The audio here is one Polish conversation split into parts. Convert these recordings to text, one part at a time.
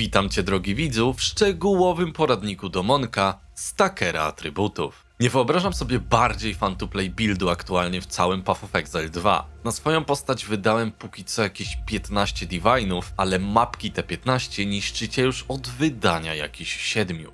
Witam Cię drogi widzu w szczegółowym poradniku do Monka Stackera atrybutów. Nie wyobrażam sobie bardziej fan-to-play buildu aktualnie w całym Path of Exile 2. Na swoją postać wydałem póki co jakieś 15 divinów, ale mapki te 15 niszczycie już od wydania jakichś 7.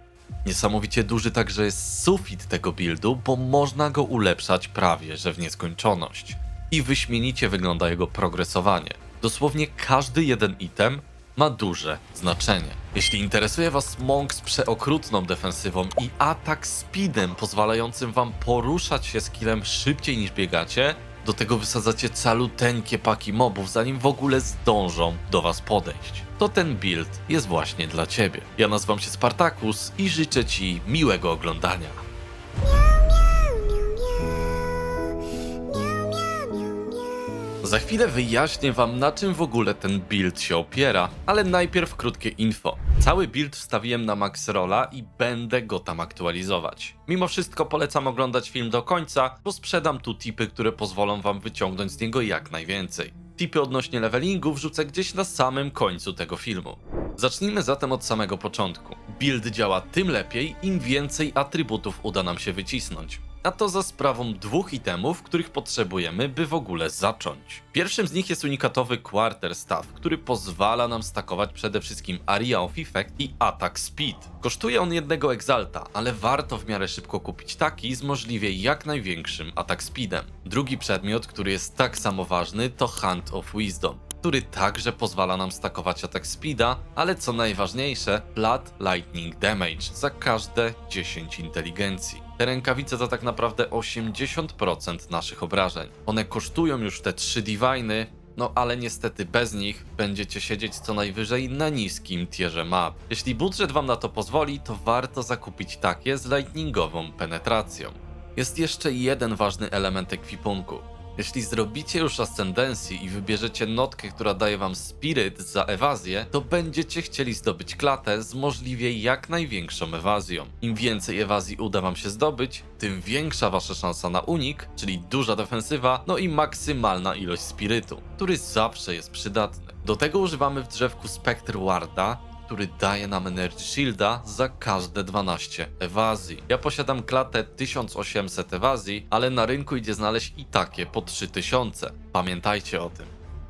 Niesamowicie duży także jest sufit tego buildu, bo można go ulepszać prawie że w nieskończoność. I wyśmienicie wygląda jego progresowanie. Dosłownie każdy jeden item ma duże znaczenie. Jeśli interesuje Was Monk z przeokrutną defensywą i atak speedem pozwalającym Wam poruszać się skillem szybciej niż biegacie, do tego wysadzacie caluteńkie paki mobów, zanim w ogóle zdążą do Was podejść. To ten build jest właśnie dla Ciebie. Ja nazywam się Spartacus i życzę Ci miłego oglądania. Za chwilę wyjaśnię wam na czym w ogóle ten build się opiera, ale najpierw krótkie info. Cały build wstawiłem na Max Rolla i będę go tam aktualizować. Mimo wszystko polecam oglądać film do końca, bo sprzedam tu tipy, które pozwolą wam wyciągnąć z niego jak najwięcej. Tipy odnośnie levelingu wrzucę gdzieś na samym końcu tego filmu. Zacznijmy zatem od samego początku. Build działa tym lepiej, im więcej atrybutów uda nam się wycisnąć a to za sprawą dwóch itemów, których potrzebujemy, by w ogóle zacząć. Pierwszym z nich jest unikatowy Quarter Staff, który pozwala nam stakować przede wszystkim Area of Effect i Attack Speed. Kosztuje on jednego Exalta, ale warto w miarę szybko kupić taki z możliwie jak największym Attack Speedem. Drugi przedmiot, który jest tak samo ważny, to Hand of Wisdom który także pozwala nam stakować atak speeda, ale co najważniejsze, Blood Lightning Damage za każde 10 inteligencji. Te rękawice to tak naprawdę 80% naszych obrażeń. One kosztują już te 3 diviny, no ale niestety bez nich będziecie siedzieć co najwyżej na niskim tierze map. Jeśli budżet wam na to pozwoli, to warto zakupić takie z lightningową penetracją. Jest jeszcze jeden ważny element ekwipunku. Jeśli zrobicie już ascendencji i wybierzecie notkę, która daje wam spiryt za ewazję, to będziecie chcieli zdobyć klatę z możliwie jak największą ewazją. Im więcej ewazji uda wam się zdobyć, tym większa wasza szansa na unik, czyli duża defensywa, no i maksymalna ilość spirytu, który zawsze jest przydatny. Do tego używamy w drzewku Spectre Warda, który daje nam Energy Shielda za każde 12 ewazji. Ja posiadam klatę 1800 ewazji, ale na rynku idzie znaleźć i takie po 3000. Pamiętajcie o tym.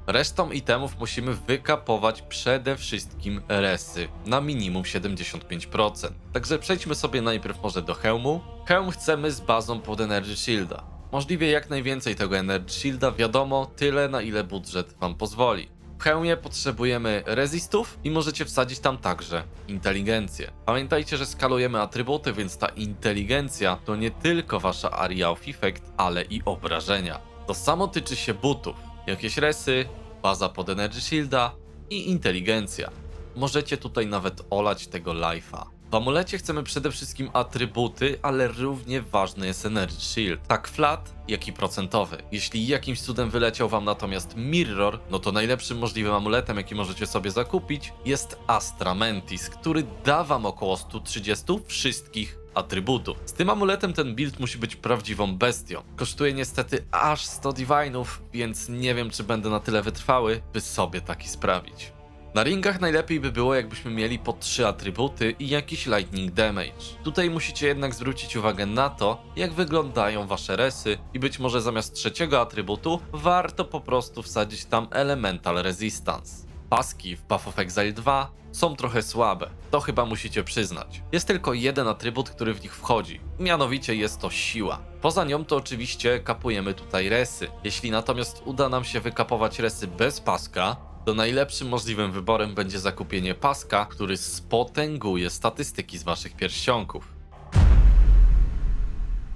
Resztą itemów musimy wykapować przede wszystkim resy na minimum 75%. Także przejdźmy sobie najpierw może do hełmu. Hełm chcemy z bazą pod Energy Shielda. Możliwie jak najwięcej tego Energy Shielda, wiadomo, tyle na ile budżet wam pozwoli. W hełmie potrzebujemy rezistów i możecie wsadzić tam także inteligencję. Pamiętajcie, że skalujemy atrybuty, więc ta inteligencja to nie tylko wasza area of effect, ale i obrażenia. To samo tyczy się butów. Jakieś resy, baza pod energy shielda i inteligencja. Możecie tutaj nawet olać tego life'a. Amulecie chcemy przede wszystkim atrybuty, ale równie ważny jest Energy Shield. Tak flat, jak i procentowy. Jeśli jakimś cudem wyleciał wam natomiast Mirror, no to najlepszym możliwym amuletem, jaki możecie sobie zakupić, jest Astra Mentis, który da wam około 130 wszystkich atrybutów. Z tym amuletem ten build musi być prawdziwą bestią. Kosztuje niestety aż 100 divinów, więc nie wiem czy będę na tyle wytrwały, by sobie taki sprawić. Na ringach najlepiej by było, jakbyśmy mieli po trzy atrybuty i jakiś lightning damage. Tutaj musicie jednak zwrócić uwagę na to, jak wyglądają wasze resy i być może zamiast trzeciego atrybutu warto po prostu wsadzić tam elemental resistance. Paski w Path of Exile 2 są trochę słabe, to chyba musicie przyznać. Jest tylko jeden atrybut, który w nich wchodzi, mianowicie jest to siła. Poza nią to oczywiście kapujemy tutaj resy. Jeśli natomiast uda nam się wykapować resy bez paska, to najlepszym możliwym wyborem będzie zakupienie paska, który spotęguje statystyki z waszych pierścionków.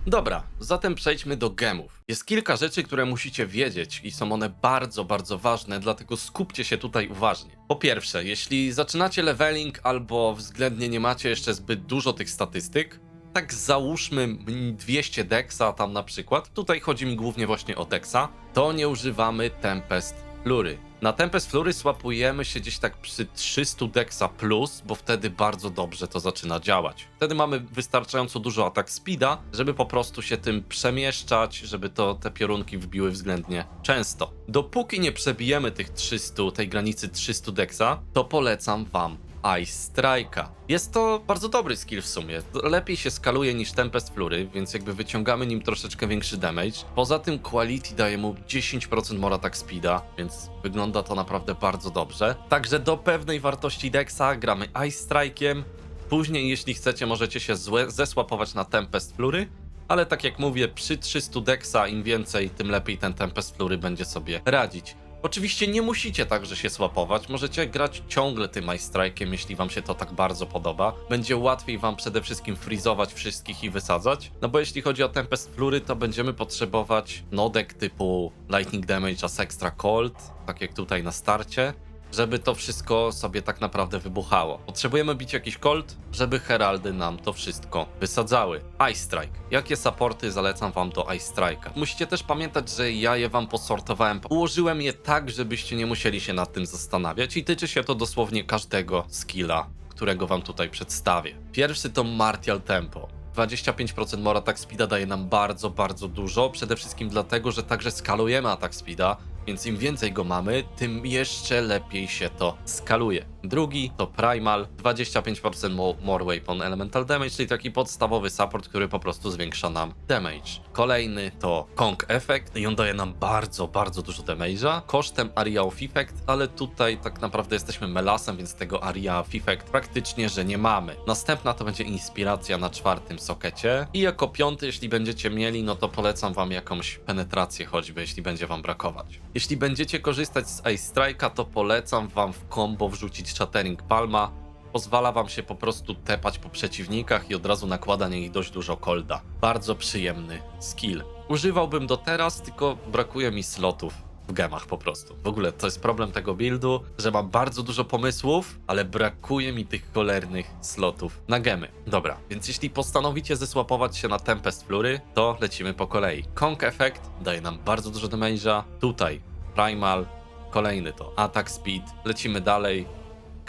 Dobra, zatem przejdźmy do gemów. Jest kilka rzeczy, które musicie wiedzieć i są one bardzo, bardzo ważne, dlatego skupcie się tutaj uważnie. Po pierwsze, jeśli zaczynacie leveling albo względnie nie macie jeszcze zbyt dużo tych statystyk, tak załóżmy 200 dexa tam na przykład, tutaj chodzi mi głównie właśnie o dexa, to nie używamy Tempest Flury. Na Tempest Flury swapujemy się gdzieś tak przy 300 dexa plus, bo wtedy bardzo dobrze to zaczyna działać. Wtedy mamy wystarczająco dużo atak speeda, żeby po prostu się tym przemieszczać, żeby to te piorunki wbiły względnie często. Dopóki nie przebijemy tych 300, tej granicy 300 dexa, to polecam wam Ice Strike'a. Jest to bardzo dobry skill w sumie. Lepiej się skaluje niż Tempest Fury, więc jakby wyciągamy nim troszeczkę większy damage. Poza tym Quality daje mu 10% more attack speeda, więc wygląda to naprawdę bardzo dobrze. Także do pewnej wartości Dexa gramy Ice Strike'iem. Później, jeśli chcecie, możecie się złe, zesłapować na Tempest Flury, ale tak jak mówię, przy 300 Dexa im więcej, tym lepiej ten Tempest Flury będzie sobie radzić. Oczywiście nie musicie także się swapować, możecie grać ciągle tym Ice Strike'iem, jeśli wam się to tak bardzo podoba. Będzie łatwiej wam przede wszystkim frizować wszystkich i wysadzać, no bo jeśli chodzi o Tempest Flury, to będziemy potrzebować nodek typu Lightning Damage as Extra Cold, tak jak tutaj na starcie, żeby to wszystko sobie tak naprawdę wybuchało. Potrzebujemy bić jakiś colt, żeby heraldy nam to wszystko wysadzały. Ice Strike. Jakie supporty zalecam wam do Ice Strike'a? Musicie też pamiętać, że ja je wam posortowałem. Ułożyłem je tak, żebyście nie musieli się nad tym zastanawiać i tyczy się to dosłownie każdego skilla, którego wam tutaj przedstawię. Pierwszy to Martial Tempo. 25% more attack speeda daje nam bardzo, bardzo dużo. Przede wszystkim dlatego, że także skalujemy attack speeda, więc im więcej go mamy, tym jeszcze lepiej się to skaluje. Drugi to Primal, 25% mo- more weapon elemental damage, czyli taki podstawowy support, który po prostu zwiększa nam damage. Kolejny to Kong Effect i on daje nam bardzo, bardzo dużo damage'a kosztem Area of Effect, ale tutaj tak naprawdę jesteśmy melasem, więc tego Area of Effect praktycznie, że nie mamy. Następna to będzie Inspiracja na czwartym sokecie i jako piąty, jeśli będziecie mieli, no to polecam wam jakąś penetrację choćby, jeśli będzie wam brakować. Jeśli będziecie korzystać z Ice Strike'a, to polecam wam w combo wrzucić Shattering Palma. Pozwala wam się po prostu tepać po przeciwnikach i od razu nakłada na nich dość dużo kolda. Bardzo przyjemny skill. Używałbym do teraz, tylko brakuje mi slotów w gemach po prostu. W ogóle to jest problem tego buildu, że mam bardzo dużo pomysłów, ale brakuje mi tych cholernych slotów na gemy. Dobra, więc jeśli postanowicie zesłapować się na Tempest Flury, to lecimy po kolei. Kong Effect daje nam bardzo dużo damage'a. Tutaj Primal, kolejny to Attack Speed. Lecimy dalej.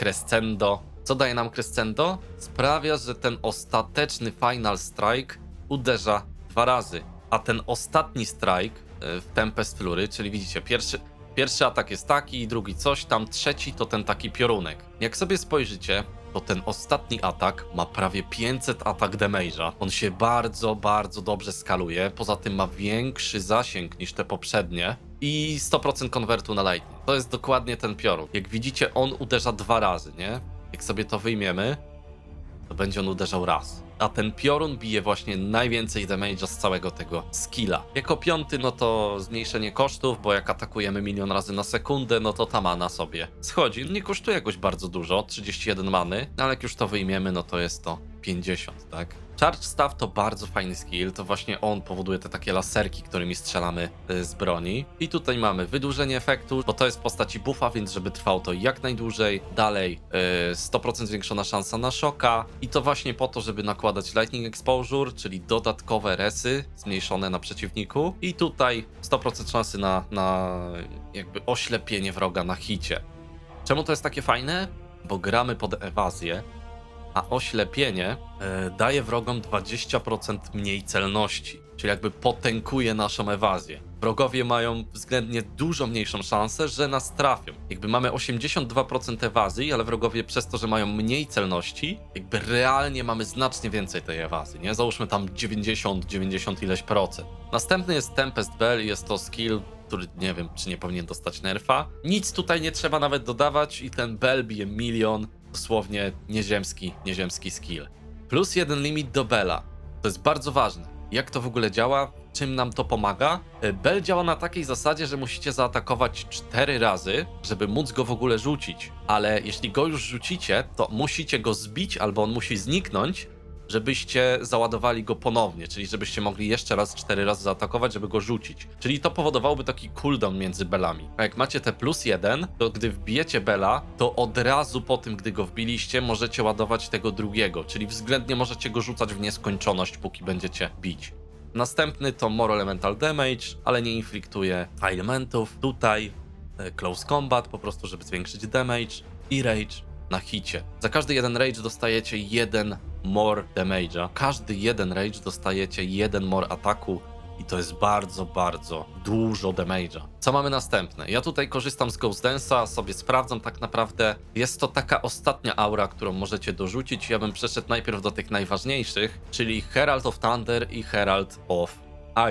Crescendo. Co daje nam Crescendo? Sprawia, że ten ostateczny Final Strike uderza dwa razy, a ten ostatni strike e, w Tempest Fury, czyli widzicie, pierwszy, pierwszy atak jest taki, drugi coś tam, trzeci to ten taki piorunek. Jak sobie spojrzycie, to ten ostatni atak ma prawie 500 atak damage'a. On się bardzo, bardzo dobrze skaluje, poza tym ma większy zasięg niż te poprzednie i 100% konwertu na lightning. To jest dokładnie ten piorun. Jak widzicie, on uderza dwa razy, nie? Jak sobie to wyjmiemy, to będzie on uderzał raz. A ten piorun bije właśnie najwięcej damage'a z całego tego skilla. Jako piąty, no to zmniejszenie kosztów, bo jak atakujemy milion razy na sekundę, no to ta mana sobie schodzi. Nie kosztuje jakoś bardzo dużo, 31 many, ale jak już to wyjmiemy, no to jest to 50, tak? Charge Staff to bardzo fajny skill, to właśnie on powoduje te takie laserki, którymi strzelamy y, z broni. I tutaj mamy wydłużenie efektu, bo to jest w postaci buffa, więc żeby trwało to jak najdłużej. Dalej y, 100% zwiększona szansa na szoka i to właśnie po to, żeby nakładać Lightning Exposure, czyli dodatkowe resy zmniejszone na przeciwniku. I tutaj 100% szansy na, na jakby oślepienie wroga na hicie. Czemu to jest takie fajne? Bo gramy pod ewazję, a oślepienie daje wrogom 20% mniej celności, czyli jakby potękuje naszą ewazję. Wrogowie mają względnie dużo mniejszą szansę, że nas trafią. Jakby mamy 82% ewazji, ale wrogowie przez to, że mają mniej celności, jakby realnie mamy znacznie więcej tej ewazji, nie? Załóżmy tam 90, 90 ileś procent. Następny jest Tempest Bell jest to skill, który nie wiem, czy nie powinien dostać nerfa. Nic tutaj nie trzeba nawet dodawać i ten Bell bije milion, dosłownie nieziemski, nieziemski skill. Plus jeden limit do Bella. To jest bardzo ważne. Jak to w ogóle działa? Czym nam to pomaga? E, Bell działa na takiej zasadzie, że musicie zaatakować cztery razy, żeby móc go w ogóle rzucić. Ale jeśli go już rzucicie, to musicie go zbić albo on musi zniknąć, żebyście załadowali go ponownie, czyli żebyście mogli jeszcze raz cztery razy zaatakować, żeby go rzucić. Czyli to powodowałoby taki cooldown między belami. A jak macie te plus jeden, to gdy wbijecie bela, to od razu po tym, gdy go wbiliście, możecie ładować tego drugiego, czyli względnie możecie go rzucać w nieskończoność, póki będziecie bić. Następny to More Elemental Damage, ale nie infliktuje elementów. Tutaj e, Close Combat, po prostu żeby zwiększyć damage i Rage na hicie. Za każdy jeden rage dostajecie jeden more damage'a. Każdy jeden rage dostajecie jeden more ataku i to jest bardzo, bardzo dużo damage'a. Co mamy następne? Ja tutaj korzystam z Ghost Dance'a, sobie sprawdzam tak naprawdę. Jest to taka ostatnia aura, którą możecie dorzucić. Ja bym przeszedł najpierw do tych najważniejszych, czyli Herald of Thunder i Herald of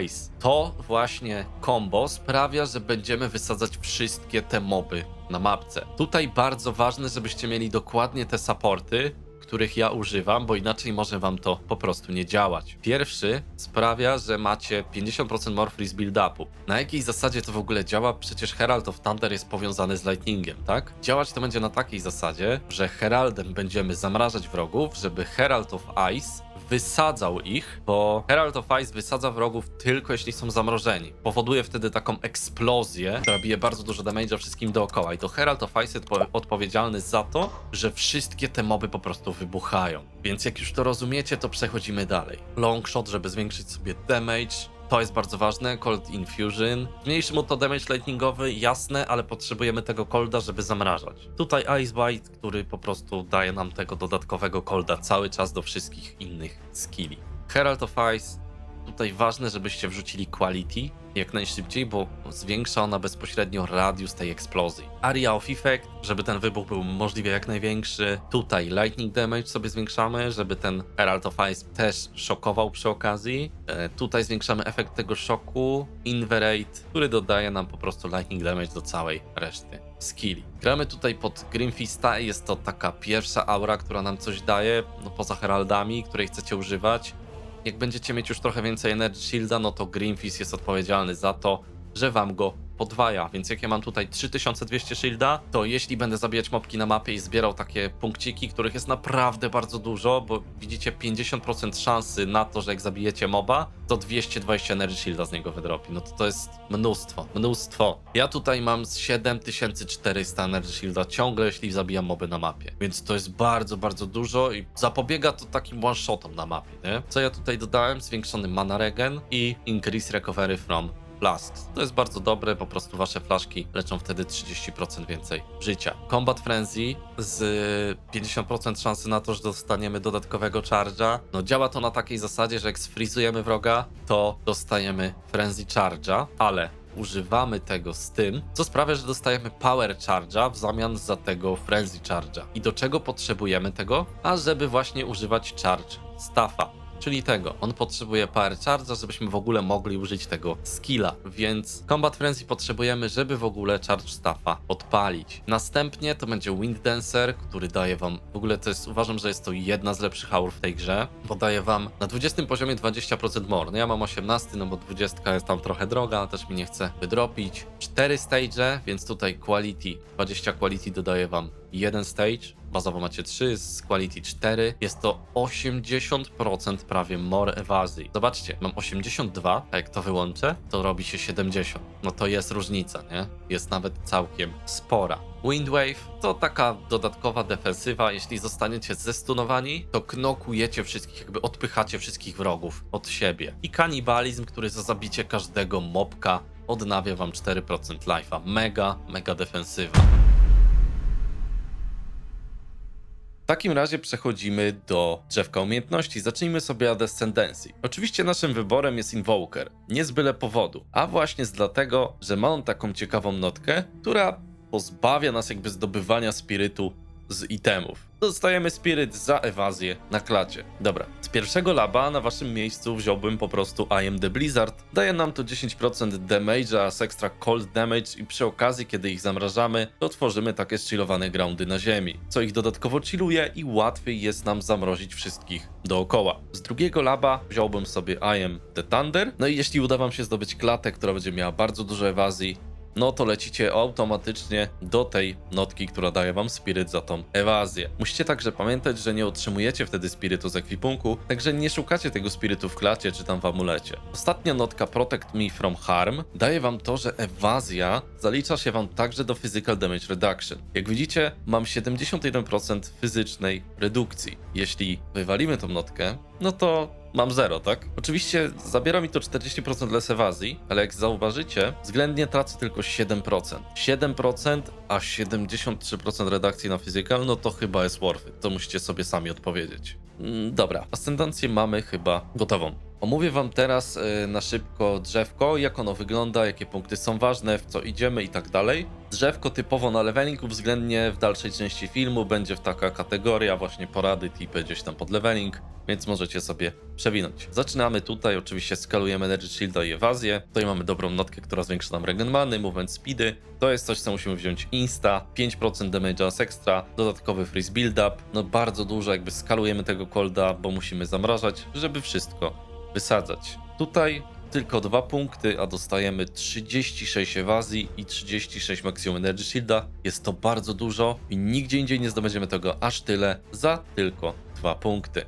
Ice. To właśnie combo sprawia, że będziemy wysadzać wszystkie te moby na mapce. Tutaj bardzo ważne, żebyście mieli dokładnie te supporty, których ja używam, bo inaczej może wam to po prostu nie działać. Pierwszy sprawia, że macie 50% more freeze build-upu. Na jakiej zasadzie to w ogóle działa? Przecież Herald of Thunder jest powiązany z Lightningiem, tak? Działać to będzie na takiej zasadzie, że Heraldem będziemy zamrażać wrogów, żeby Herald of Ice wysadzał ich, bo Herald of Ice wysadza wrogów tylko jeśli są zamrożeni. Powoduje wtedy taką eksplozję, która bije bardzo dużo damage'a wszystkim dookoła. I to Herald of Ice jest po- odpowiedzialny za to, że wszystkie te moby po prostu wybuchają. Więc jak już to rozumiecie, to przechodzimy dalej. Long shot, żeby zwiększyć sobie damage. To jest bardzo ważne, Cold Infusion. Zmniejszy mu to damage lightningowy, jasne, ale potrzebujemy tego colda, żeby zamrażać. Tutaj Ice Bite, który po prostu daje nam tego dodatkowego colda cały czas do wszystkich innych skilli. Herald of Ice, tutaj ważne, żebyście wrzucili quality jak najszybciej, bo zwiększa ona bezpośrednio radius tej eksplozji. Area of Effect, żeby ten wybuch był możliwie jak największy. Tutaj Lightning Damage sobie zwiększamy, żeby ten Herald of Ice też szokował przy okazji. E, tutaj zwiększamy efekt tego szoku. Inverate, który dodaje nam po prostu Lightning Damage do całej reszty skilli. Gramy tutaj pod Grimfista i jest to taka pierwsza aura, która nam coś daje, no poza Heraldami, której chcecie używać. Jak będziecie mieć już trochę więcej Energy Shielda, no to Greenfist jest odpowiedzialny za to, że wam go podwaja. Więc jak ja mam tutaj 3200 shielda, to jeśli będę zabijać mopki na mapie i zbierał takie punkciki, których jest naprawdę bardzo dużo, bo widzicie 50% szansy na to, że jak zabijecie moba, to 220 energy shielda z niego wydropi. No to to jest mnóstwo, mnóstwo. Ja tutaj mam z 7400 energy shielda ciągle, jeśli zabijam moby na mapie. Więc to jest bardzo, bardzo dużo i zapobiega to takim one-shotom na mapie, nie? Co ja tutaj dodałem? Zwiększony mana regen i increase recovery from Flasks. To jest bardzo dobre, po prostu wasze flaszki leczą wtedy 30% więcej życia. Combat Frenzy z 50% szansy na to, że dostaniemy dodatkowego charge'a. No działa to na takiej zasadzie, że jak sfrizujemy wroga, to dostajemy Frenzy Charge'a, ale używamy tego z tym, co sprawia, że dostajemy Power Charge'a w zamian za tego Frenzy Charge'a. I do czego potrzebujemy tego? A żeby właśnie używać Charge Staffa. Czyli tego. On potrzebuje Power Charge'a, żebyśmy w ogóle mogli użyć tego skilla. Więc Combat Frenzy potrzebujemy, żeby w ogóle Charge Staffa odpalić. Następnie to będzie Wind Dancer, który daje wam... W ogóle to jest... Uważam, że jest to jedna z lepszych aur w tej grze, bo daje wam na 20 poziomie 20% more. No ja mam 18, no bo 20 jest tam trochę droga, też mi nie chce wydropić. 4 stage, więc tutaj quality, 20 quality dodaje wam jeden stage, bazowo macie 3, z quality 4. Jest to 80% prawie more evazji. Zobaczcie, mam 82, a jak to wyłączę, to robi się 70. No to jest różnica, nie? Jest nawet całkiem spora. Windwave to taka dodatkowa defensywa. Jeśli zostaniecie zestunowani, to knokujecie wszystkich, jakby odpychacie wszystkich wrogów od siebie. I kanibalizm, który za zabicie każdego mobka odnawia wam 4% life'a. Mega, mega defensywa. Takim razie przechodzimy do drzewka umiejętności. Zacznijmy sobie od Ascendencji. Oczywiście naszym wyborem jest Invoker. Nie z byle powodu, a właśnie z dlatego, że ma on taką ciekawą notkę, która pozbawia nas jakby zdobywania spirytu z itemów. Dostajemy spiryt za ewazję na klacie. Dobra, z pierwszego laba na waszym miejscu wziąłbym po prostu I am the Blizzard. Daje nam to 10% damage'a z extra cold damage i przy okazji, kiedy ich zamrażamy, to tworzymy takie chillowane groundy na ziemi, co ich dodatkowo chilluje i łatwiej jest nam zamrozić wszystkich dookoła. Z drugiego laba wziąłbym sobie I am the Thunder. No i jeśli uda wam się zdobyć klatę, która będzie miała bardzo dużo ewazji, no to lecicie automatycznie do tej notki, która daje wam spiryt za tą ewazję. Musicie także pamiętać, że nie otrzymujecie wtedy spirytu z ekwipunku, także nie szukacie tego spirytu w klacie czy tam w amulecie. Ostatnia notka Protect Me From Harm daje wam to, że ewazja zalicza się wam także do Physical Damage Reduction. Jak widzicie, mam 71% fizycznej redukcji. Jeśli wywalimy tą notkę, no to mam 0, tak? Oczywiście zabiera mi to 40% less ewazji, ale jak zauważycie, względnie tracę tylko 7%. 7%, a 73% redakcji na physical, no to chyba jest worth it. To musicie sobie sami odpowiedzieć. Mm, Dobra, ascendancję mamy chyba gotową. Omówię wam teraz y, na szybko drzewko, jak ono wygląda, jakie punkty są ważne, w co idziemy i tak dalej. Drzewko typowo na leveling względnie w dalszej części filmu będzie w taka kategoria właśnie porady, tipy gdzieś tam pod leveling, więc możecie sobie przewinąć. Zaczynamy tutaj, oczywiście skalujemy Energy Shielda i Ewazję. Tutaj mamy dobrą notkę, która zwiększa nam regen many, movement speedy. To jest coś, co musimy wziąć insta, 5% damage'a z extra, dodatkowy freeze build up. No bardzo dużo jakby skalujemy tego colda, bo musimy zamrażać, żeby wszystko wysadzać. Tutaj tylko dwa punkty, a dostajemy 36 ewazji i 36 maksimum energy shielda. Jest to bardzo dużo i nigdzie indziej nie zdobędziemy tego aż tyle za tylko dwa punkty.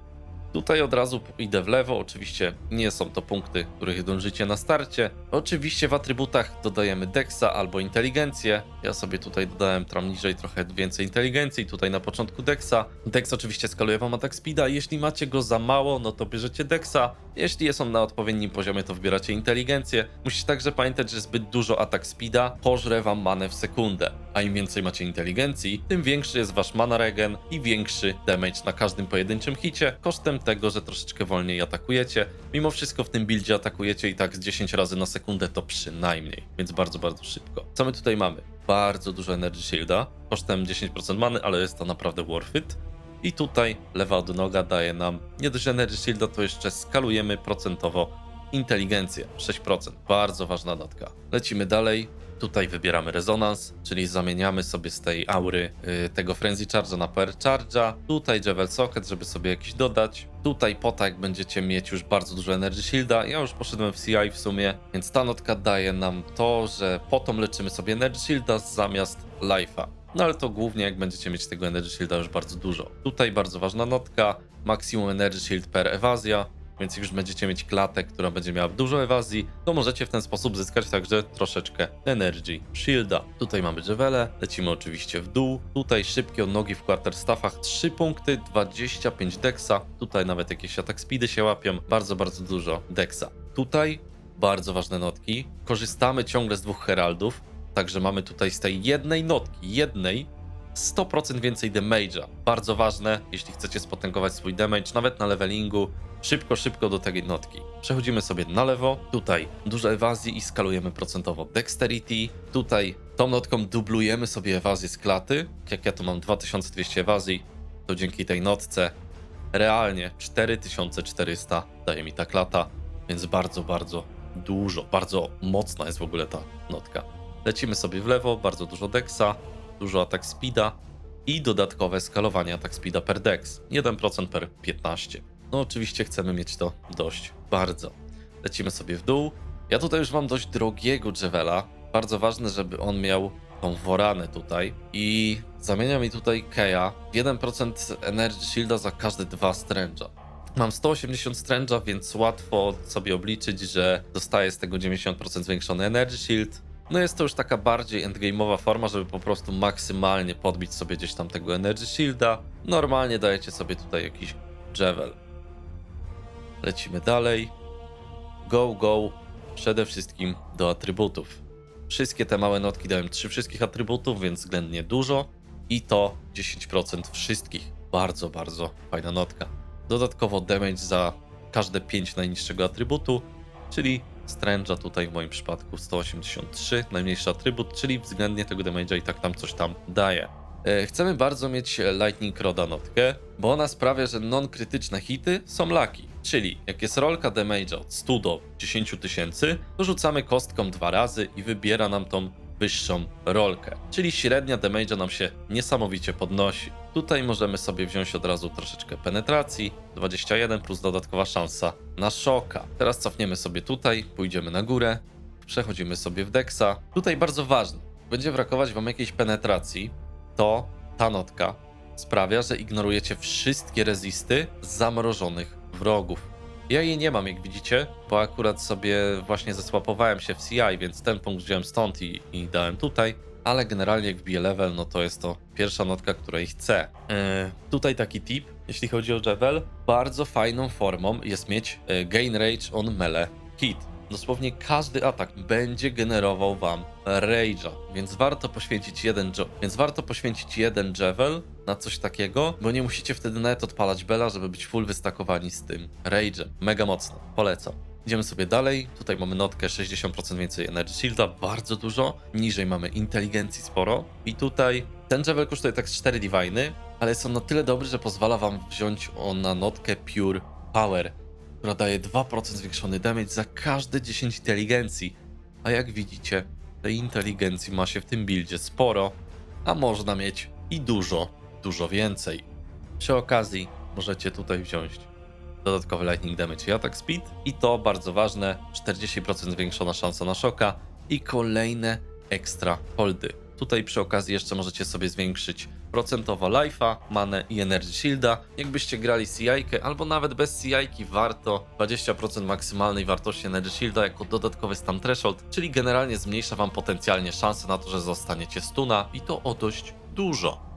Tutaj od razu idę w lewo, oczywiście nie są to punkty, których dążycie na starcie. Oczywiście w atrybutach dodajemy Dexa albo inteligencję. Ja sobie tutaj dodałem tam niżej trochę więcej inteligencji, tutaj na początku Dexa. Dex oczywiście skaluje wam atak speeda, jeśli macie go za mało, no to bierzecie Dexa. Jeśli jest on na odpowiednim poziomie, to wybieracie inteligencję. Musicie także pamiętać, że zbyt dużo atak speeda pożre wam manę w sekundę. A im więcej macie inteligencji, tym większy jest wasz mana regen i większy damage na każdym pojedynczym hicie, kosztem tego, że troszeczkę wolniej atakujecie. Mimo wszystko w tym buildzie atakujecie i tak z 10 razy na sekundę to przynajmniej, więc bardzo, bardzo szybko. Co my tutaj mamy? Bardzo dużo Energy Shielda, kosztem 10% many, ale jest to naprawdę worth it. I tutaj lewa odnoga daje nam nie dość Energy Shielda, to jeszcze skalujemy procentowo inteligencję 6%. Bardzo ważna notka. Lecimy dalej. Tutaj wybieramy rezonans, czyli zamieniamy sobie z tej aury y, tego Frenzy Charge'a na Power Charge'a. Tutaj Javel Socket, żeby sobie jakiś dodać. Tutaj po tak będziecie mieć już bardzo dużo Energy Shielda. Ja już poszedłem w CI w sumie, więc ta notka daje nam to, że potom leczymy sobie Energy Shielda zamiast Life'a. No ale to głównie jak będziecie mieć tego Energy Shielda już bardzo dużo. Tutaj bardzo ważna notka, maksimum Energy Shield per ewazja, więc już będziecie mieć klatę, która będzie miała dużo ewazji, to możecie w ten sposób zyskać także troszeczkę Energy Shielda. Tutaj mamy Jewele, lecimy oczywiście w dół. Tutaj szybkie odnogi w quarterstaffach, 3 punkty, 25 dexa. Tutaj nawet jakieś atak speedy się łapią, bardzo, bardzo dużo dexa. Tutaj bardzo ważne notki. Korzystamy ciągle z dwóch heraldów, także mamy tutaj z tej jednej notki, jednej 100% więcej damage'a. Bardzo ważne, jeśli chcecie spotęgować swój damage, nawet na levelingu, szybko, szybko do tej notki. Przechodzimy sobie na lewo, tutaj dużo ewazji i skalujemy procentowo dexterity. Tutaj tą notką dublujemy sobie ewazję z klaty. Jak ja tu mam 2200 ewazji, to dzięki tej notce realnie 4400 daje mi ta klata, więc bardzo, bardzo dużo, bardzo mocna jest w ogóle ta notka. Lecimy sobie w lewo, bardzo dużo dexa, dużo atak speeda i dodatkowe skalowanie atak speeda per dex. 1% per 15. No oczywiście chcemy mieć to dość bardzo. Lecimy sobie w dół. Ja tutaj już mam dość drogiego Jewela. Bardzo ważne, żeby on miał tą woranę tutaj i zamienia mi tutaj Keja 1% Energy Shielda za każde dwa Strange'a. Mam 180 Strange'a, więc łatwo sobie obliczyć, że dostaję z tego 90% zwiększony Energy Shield. No jest to już taka bardziej endgame'owa forma, żeby po prostu maksymalnie podbić sobie gdzieś tam tego Energy Shielda. Normalnie dajecie sobie tutaj jakiś Javel. Lecimy dalej. Go, go. Przede wszystkim do atrybutów. Wszystkie te małe notki dałem 3 wszystkich atrybutów, więc względnie dużo. I to 10% wszystkich. Bardzo, bardzo fajna notka. Dodatkowo damage za każde 5 najniższego atrybutu, czyli Strange'a tutaj w moim przypadku 183, najmniejszy atrybut, czyli względnie tego damage'a i tak tam coś tam daje. E, Chcemy bardzo mieć Lightning Roda notkę, bo ona sprawia, że non-krytyczne hity są lucky. Czyli jak jest rolka damage'a od 100 do 10 tysięcy, to rzucamy kostką dwa razy i wybiera nam tą wyższą rolkę. Czyli średnia damage'a nam się niesamowicie podnosi. Tutaj możemy sobie wziąć od razu troszeczkę penetracji, 21 plus dodatkowa szansa na szoka. Teraz cofniemy sobie tutaj, pójdziemy na górę, przechodzimy sobie w Dexa. Tutaj bardzo ważne, będzie brakować wam jakiejś penetracji, to ta notka sprawia, że ignorujecie wszystkie rezisty zamrożonych wrogów. Ja jej nie mam, jak widzicie, bo akurat sobie właśnie zesłapowałem się w CI, więc ten punkt wziąłem stąd i, i dałem tutaj. Ale generalnie jak wbiję level, no to jest to pierwsza notka, której chcę. Yy, tutaj taki tip, jeśli chodzi o Javel. Bardzo fajną formą jest mieć yy, Gain Rage on Melee Hit. Dosłownie każdy atak będzie generował wam rage'a, więc warto poświęcić jeden więc warto poświęcić jeden javel na coś takiego, bo nie musicie wtedy nawet odpalać bela, żeby być full wystakowani z tym rage'em. Mega mocno, polecam. Idziemy sobie dalej. Tutaj mamy notkę 60% więcej Energy Shielda, bardzo dużo. Niżej mamy inteligencji sporo. I tutaj ten javel kosztuje tak z 4 diviny, ale jest on na tyle dobry, że pozwala wam wziąć on na notkę Pure Power, która daje 2% zwiększony damage za każde 10 inteligencji. A jak widzicie, tej inteligencji ma się w tym buildzie sporo, a można mieć i dużo, dużo więcej. Przy okazji możecie tutaj wziąć dodatkowy lightning damage i attack speed i to bardzo ważne, 40% zwiększona szansa na szoka i kolejne ekstra holdy. Tutaj przy okazji jeszcze możecie sobie zwiększyć procentowo life'a, manę i energy shielda. Jakbyście grali CI albo nawet bez CI warto 20% maksymalnej wartości energy shielda jako dodatkowy stam threshold, czyli generalnie zmniejsza wam potencjalnie szanse na to, że zostaniecie stuna i to o dość dużo.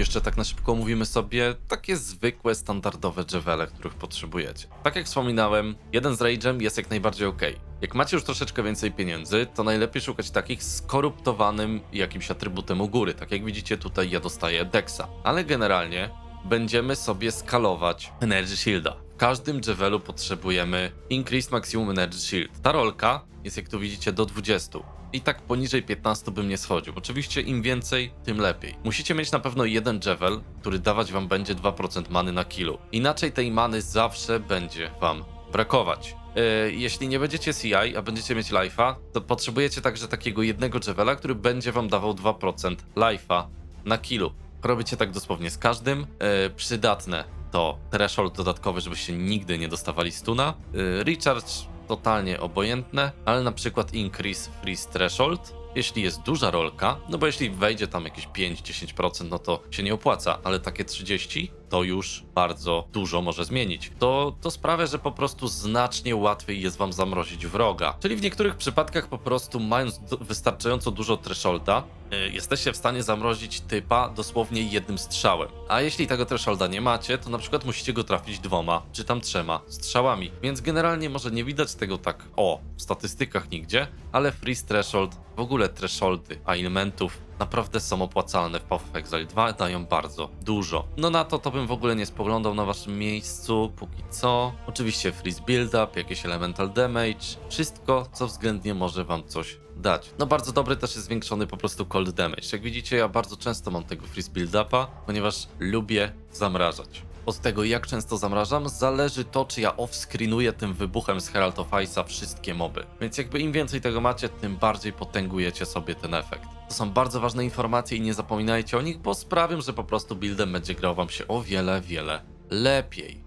Jeszcze tak na szybko mówimy sobie takie zwykłe, standardowe jewele, których potrzebujecie. Tak jak wspominałem, jeden z Rage'em jest jak najbardziej ok. Jak macie już troszeczkę więcej pieniędzy, to najlepiej szukać takich z koruptowanym jakimś atrybutem u góry. Tak jak widzicie tutaj ja dostaję Dexa. Ale generalnie będziemy sobie skalować Energy Shielda. Każdym Jewelu potrzebujemy Increased Maximum Energy Shield. Ta rolka jest jak tu widzicie do 20. I tak poniżej 15 bym nie schodził. Oczywiście im więcej, tym lepiej. Musicie mieć na pewno jeden Jewel, który dawać wam będzie 2% many na killu. Inaczej tej many zawsze będzie wam brakować. Yy, jeśli nie będziecie CI, a będziecie mieć life'a, to potrzebujecie także takiego jednego Jewela, który będzie wam dawał 2% life'a na killu. Robicie tak dosłownie z każdym. Yy, przydatne to threshold dodatkowy, żebyście nigdy nie dostawali stuna. Yy, recharge totalnie obojętne, ale na przykład increase freeze threshold, jeśli jest duża rolka, no bo jeśli wejdzie tam jakieś 5-10%, no to się nie opłaca, ale takie 30 to już bardzo dużo może zmienić. To, to sprawia, że po prostu znacznie łatwiej jest wam zamrozić wroga. Czyli w niektórych przypadkach po prostu mając wystarczająco dużo thresholda, yy, jesteście w stanie zamrozić typa dosłownie jednym strzałem. A jeśli tego thresholda nie macie, to na przykład musicie go trafić dwoma, czy tam trzema strzałami. Więc generalnie może nie widać tego tak o w statystykach nigdzie, ale freeze threshold, w ogóle thresholdy elementów naprawdę są opłacalne w Path of Exile 2, dają bardzo dużo. No na to to bym w ogóle nie spoglądał na waszym miejscu, póki co. Oczywiście freeze build-up, jakieś elemental damage, wszystko, co względnie może wam coś dać. No bardzo dobry też jest zwiększony po prostu cold damage. Jak widzicie, ja bardzo często mam tego freeze build-upa, ponieważ lubię zamrażać. Od tego, jak często zamrażam, zależy to, czy ja off-screenuję tym wybuchem z Herald of Ice'a wszystkie moby. Więc jakby im więcej tego macie, tym bardziej potęgujecie sobie ten efekt. To są bardzo ważne informacje i nie zapominajcie o nich, bo sprawią, że po prostu buildem będzie grał wam się o wiele, wiele lepiej.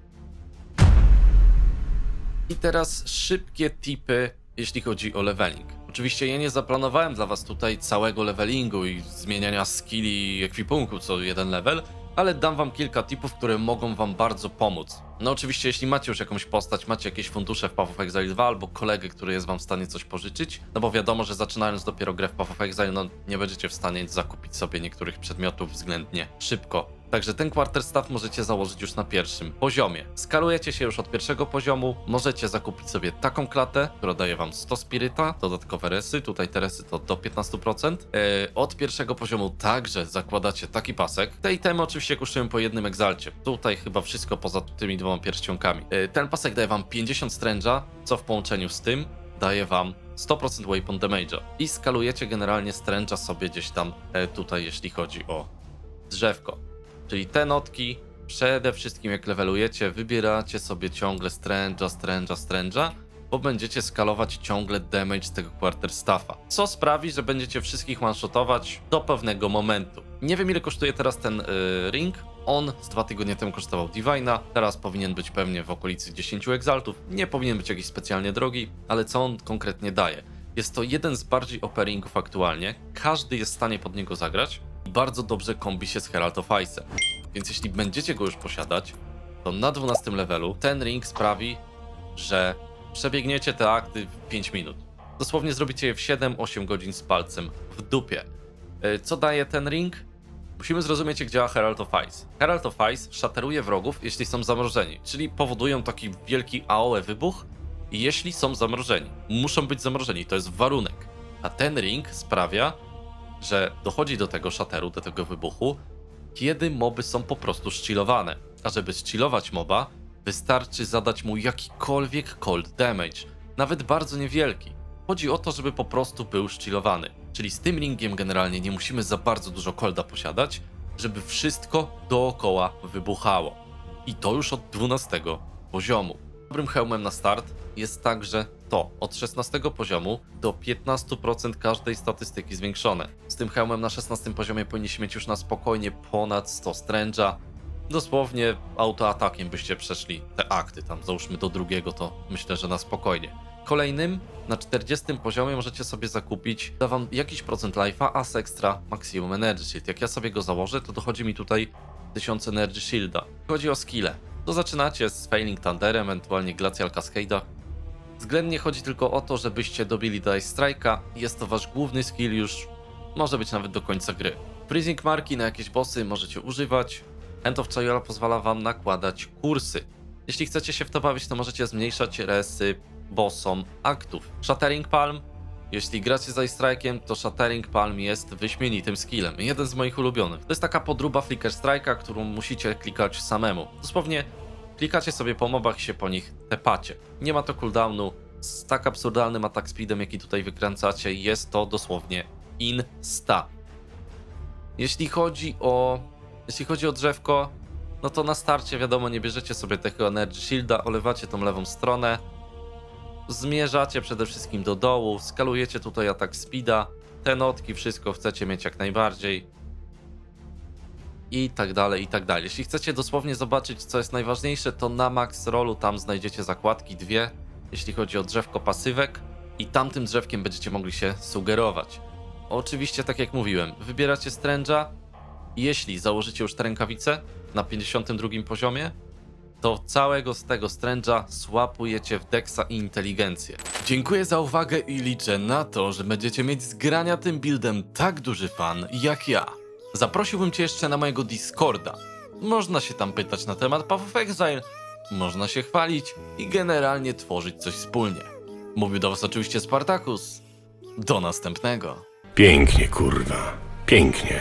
I teraz szybkie tipy, jeśli chodzi o leveling. Oczywiście ja nie zaplanowałem dla was tutaj całego levelingu i zmieniania skilli i ekwipunku co jeden level, ale dam wam kilka tipów, które mogą wam bardzo pomóc. No oczywiście, jeśli macie już jakąś postać, macie jakieś fundusze w Path of Exile 2 albo kolegę, który jest wam w stanie coś pożyczyć, no bo wiadomo, że zaczynając dopiero grę w Path of Exile, no nie będziecie w stanie zakupić sobie niektórych przedmiotów względnie szybko. Także ten quarterstaff możecie założyć już na pierwszym poziomie. Skalujecie się już od pierwszego poziomu, możecie zakupić sobie taką klatę, która daje wam 100 spiryta, dodatkowe resy, tutaj te resy to do 15%. Yy, od pierwszego poziomu także zakładacie taki pasek. Te itemy oczywiście kosztują po jednym egzalcie. Tutaj chyba wszystko poza tymi dwoma pierścionkami. Yy, ten pasek daje wam 50 stręża, co w połączeniu z tym daje wam 100% weapon damage'a. I skalujecie generalnie stręża sobie gdzieś tam e, tutaj, jeśli chodzi o drzewko. Czyli te notki, przede wszystkim jak levelujecie, wybieracie sobie ciągle stręża, stręża, stręża, bo będziecie skalować ciągle damage z tego quarterstaffa. Co sprawi, że będziecie wszystkich one-shotować do pewnego momentu. Nie wiem ile kosztuje teraz ten y, ring. On z dwa tygodnie temu kosztował Divina, teraz powinien być pewnie w okolicy 10 exaltów. Nie powinien być jakiś specjalnie drogi, ale co on konkretnie daje? Jest to jeden z bardziej operingów aktualnie. Każdy jest w stanie pod niego zagrać i bardzo dobrze kombi się z Herald of Ice. Więc jeśli będziecie go już posiadać, to na 12 levelu ten ring sprawi, że przebiegniecie te akty w 5 minut. Dosłownie zrobicie je w 7-8 godzin z palcem w dupie. E, Co daje ten ring? Musimy zrozumieć, jak działa Herald of Ice. Herald of Ice szateruje wrogów, jeśli są zamrożeni, czyli powodują taki wielki AOE wybuch jeśli są zamrożeni. Muszą być zamrożeni, to jest warunek. A ten ring sprawia, że dochodzi do tego szateru, do tego wybuchu, kiedy moby są po prostu szcilowane. A żeby szcilować moba, wystarczy zadać mu jakikolwiek cold damage, nawet bardzo niewielki. Chodzi o to, żeby po prostu był szcilowany. Czyli z tym ringiem generalnie nie musimy za bardzo dużo colda posiadać, żeby wszystko dookoła wybuchało. I to już od 12 poziomu. Dobrym hełmem na start jest także to od 16 poziomu do 15% każdej statystyki zwiększone. Z tym hełmem na 16 poziomie powinniśmy mieć już na spokojnie ponad 100 stręża. Dosłownie autoatakiem byście przeszli te akty, tam załóżmy do drugiego, to myślę, że na spokojnie. Kolejnym, na 40 poziomie możecie sobie zakupić, da wam jakiś procent life'a, as extra maximum energy shield. Jak ja sobie go założę, to dochodzi mi tutaj 1000 energy shielda. Chodzi o skille. To zaczynacie z Failing Thunderem, ewentualnie Glacial Cascade'a. Względnie chodzi tylko o to, żebyście dobili Dice Strike'a. Jest to wasz główny skill już, może być nawet do końca gry. Freezing marki na jakieś bossy możecie używać. Hand of Chayola pozwala wam nakładać kursy. Jeśli chcecie się w to bawić, to możecie zmniejszać resy bossom aktów. Shattering Palm. Jeśli gracie z Ice Strike'iem, to Shattering Palm jest wyśmienitym skillem. Jeden z moich ulubionych. To jest taka podruba Flicker Strike'a, którą musicie klikać samemu. Dosłownie klikacie sobie po mobach i się po nich tepacie. Nie ma to cooldownu. Z tak absurdalnym attack speedem, jaki tutaj wykręcacie, jest to dosłownie insta. Jeśli chodzi o jeśli chodzi o drzewko, no to na starcie wiadomo, nie bierzecie sobie tego Energy Shielda, olewacie tą lewą stronę, zmierzacie przede wszystkim do dołu, skalujecie tutaj atak speeda, te notki, wszystko chcecie mieć jak najbardziej i tak dalej, i tak dalej. Jeśli chcecie dosłownie zobaczyć, co jest najważniejsze, to na max rollu tam znajdziecie zakładki dwie, jeśli chodzi o drzewko pasywek i tamtym drzewkiem będziecie mogli się sugerować. Oczywiście, tak jak mówiłem, wybieracie stręża, jeśli założycie już te rękawice na 52 poziomie, to całego z tego stręża słapujecie w Dexa i inteligencję. Dziękuję za uwagę i liczę na to, że będziecie mieć z grania tym buildem tak duży fan jak ja. Zaprosiłbym cię jeszcze na mojego Discorda. Można się tam pytać na temat Path of Exile, można się chwalić i generalnie tworzyć coś wspólnie. Mówił do was oczywiście Spartacus. Do następnego. Pięknie, kurwa. Pięknie.